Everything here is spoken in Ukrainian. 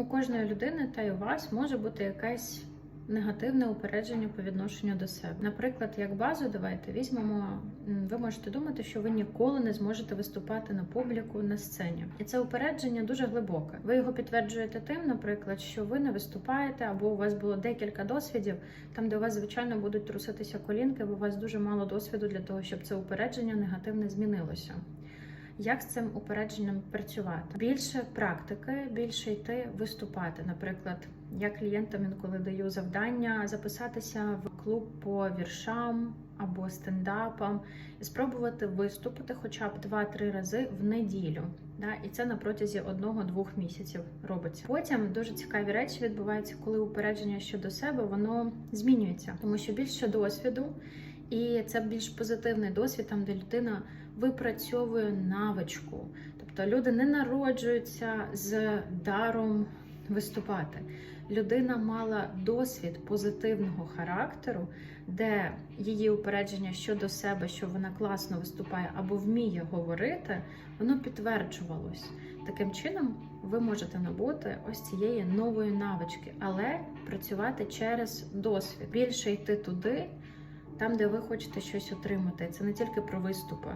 У кожної людини та й у вас може бути якесь негативне упередження по відношенню до себе. Наприклад, як базу, давайте візьмемо. Ви можете думати, що ви ніколи не зможете виступати на публіку на сцені, і це упередження дуже глибоке. Ви його підтверджуєте тим, наприклад, що ви не виступаєте, або у вас було декілька досвідів, там де у вас звичайно будуть труситися колінки, бо у вас дуже мало досвіду для того, щоб це упередження негативне змінилося. Як з цим упередженням працювати? Більше практики, більше йти виступати. Наприклад, я клієнтам інколи даю завдання записатися в клуб по віршам або стендапам і спробувати виступити хоча б 2-3 рази в неділю. Да, і це на протязі одного-двох місяців робиться. Потім дуже цікаві речі відбуваються, коли упередження щодо себе воно змінюється, тому що більше досвіду, і це більш позитивний досвід, там де людина випрацьовує навичку. Тобто люди не народжуються з даром виступати. Людина мала досвід позитивного характеру, де її упередження щодо себе, що вона класно виступає або вміє говорити, воно підтверджувалось. Таким чином, ви можете набути ось цієї нової навички, але працювати через досвід, більше йти туди, там, де ви хочете щось отримати. Це не тільки про виступи.